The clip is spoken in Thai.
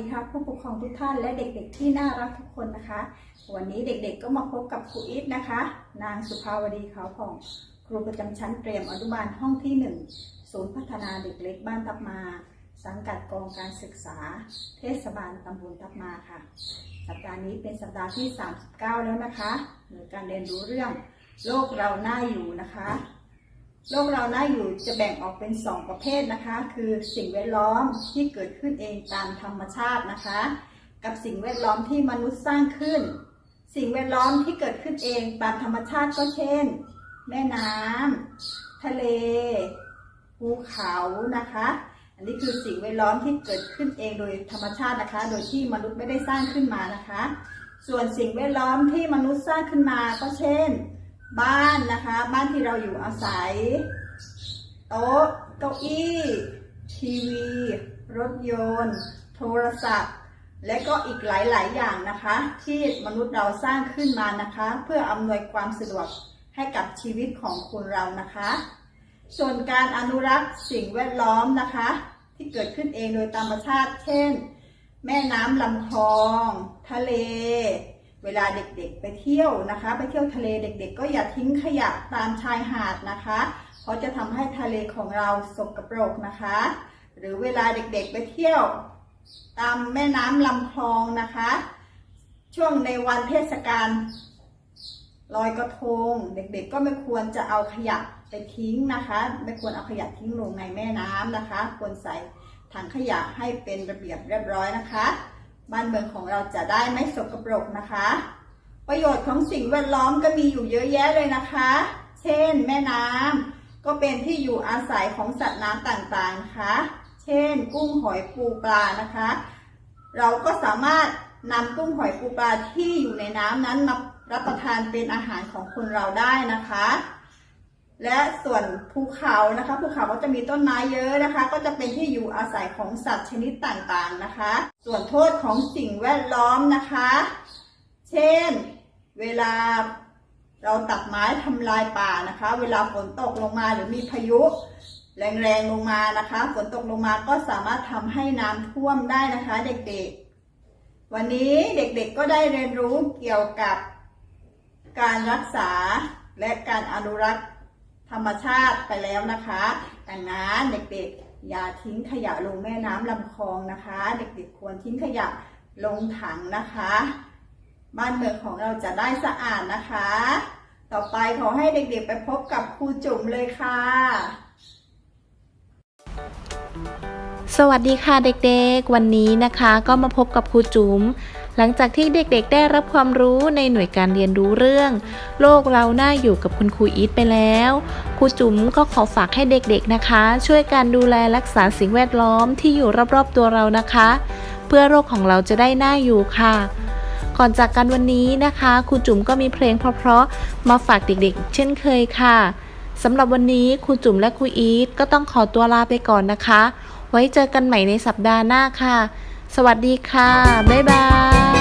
ีครับผู้ปกครองทุกท่านและเด็กๆที่น่ารักทุกคนนะคะ วันนี้เด็กๆก็มาพบกับครูอีฟนะคะ นางสุภาวดีขาวผ่องครูประจำชั้นเตรียมอนุบาลห้องที่หนึ่งศูนย์พัฒนาเด็กเล็กบ้านตับมา สังกัดกองการศึกษา เทศบาลตำบลตับมาค่ะ สัปดาห์นี้เป็นสัปดาห์ที่ 39 แล้วนะคะในการเรียนรู้เรื่องโลกเราหน้าอยู่นะคะ โลกเราหน้าอยู่จะแบ่งออกเป็น 2 ประเภทนะคะ คือสิ่งแวดล้อมที่เกิดขึ้นเองตามธรรมชาตินะคะ กับสิ่งแวดล้อมที่มนุษย์สร้างขึ้น สิ่งแวดล้อมที่เกิดขึ้นเองตามธรรมชาติก็เช่น แม่น้ำทะเลภูเขานะคะ อันนี้คือสิ่งแวดล้อมที่เกิดขึ้นเองโดยธรรมชาตินะคะ โดยที่มนุษย์ไม่ได้สร้างขึ้นมานะคะ ส่วนสิ่งแวดล้อมที่มนุษย์สร้างขึ้นมาก็เช่น บ้านนะคะ บ้านที่เราอยู่อาศัย โต๊ะเก้าอี้ ทีวี รถยนต์ โทรศัพท์ และก็อีกหลาย ๆ อย่างนะคะ ที่มนุษย์เราสร้างขึ้นมานะคะ เพื่ออำนวยความสะดวกให้กับชีวิตของคนเรานะคะ ส่วนการอนุรักษ์สิ่งแวดล้อมนะคะ ที่เกิดขึ้นเองโดยธรรมชาติ เช่น แม่น้ำลำคลอง ทะเล เวลาเด็กๆ ไปเที่ยวนะคะ ไปเที่ยวทะเลเด็ก ๆ ก็อย่าทิ้งขยะตามชายหาดนะคะ เพราะจะทำให้ทะเลของเราสกปรกนะคะ หรือเวลาเด็กๆ ไปเที่ยว ตามแม่น้ำลำคลองนะคะ ช่วงในวันเทศกาลลอยกระทง เด็กๆ ก็ไม่ควรจะเอาขยะไปทิ้งนะคะ ไม่ควรเอาขยะทิ้งลงในแม่น้ำนะคะ ควรใส่ถังขยะให้เป็นระเบียบเรียบร้อยนะคะ บ้านเมืองของเราจะได้ไม่สกปรกนะคะ ประโยชน์ของสิ่งแวดล้อมก็มีอยู่เยอะแยะเลยนะคะ เช่น แม่น้ำก็เป็นที่อยู่อาศัยของสัตว์น้ำต่างๆนะคะ เช่น กุ้งหอยปูปลานะคะ เราก็สามารถนำกุ้งหอยปูปลาที่อยู่ในน้ำนั้นมารับประทานเป็นอาหารของคนเราได้นะคะ และส่วนภูเขานะคะภูเขาก็จะมีต้นไม้เยอะนะคะ ก็จะเป็นที่อยู่อาศัยของสัตว์ชนิดต่างๆนะคะ ส่วนโทษของสิ่งแวดล้อมนะคะ เช่น เวลาเราตัดไม้ทำลายป่านะคะ เวลาฝนตกลงมาหรือมีพายุ แรงๆลงมานะคะ ฝนตกลงมาก็สามารถทำให้น้ำท่วมได้นะคะ เด็กๆ วันนี้เด็กๆก็ได้เรียนรู้เกี่ยวกับการรักษาและการอนุรักษ์ ธรรมชาติไปแล้วนะคะดังนั้นเด็กๆอย่าทิ้งขยะลงแม่น้ำลำคลองนะคะ เด็กๆควรทิ้งขยะลงถังนะคะ บ้านเมืองของเราจะได้สะอาดนะคะ ต่อไปขอให้เด็กๆไปพบกับครูจุ๋มเลยค่ะ สวัสดีค่ะเด็กๆ วันนี้นะคะ ก็มาพบกับครูจุ๋มหลังจากที่เด็กๆ ได้รับความรู้ในหน่วยการเรียนรู้เรื่อง โลกเราหน่าอยู่กับคุณครูอีทไปแล้วครูจุ๋มก็ขอฝากให้เด็กๆนะคะ ช่วยการดูแลรักษาสิ่งแวดล้อมที่อยู่รอบๆตัวเรานะคะ เพื่อโลกของเราจะได้หน่าอยู่ค่ะก่อนจากกันวันนี้นะคะครูจุ๋มก็มีเพลงเพราะๆมาฝากเด็กๆ เช่นเคยค่ะสำหรับวันนี้ครูจุ๋มและครูอีทก็ต้องขอตัวลาไปก่อนนะคะ ไว้เจอกันใหม่ในสัปดาห์หน้าค่ะ สวัสดีค่ะ บ๊ายบาย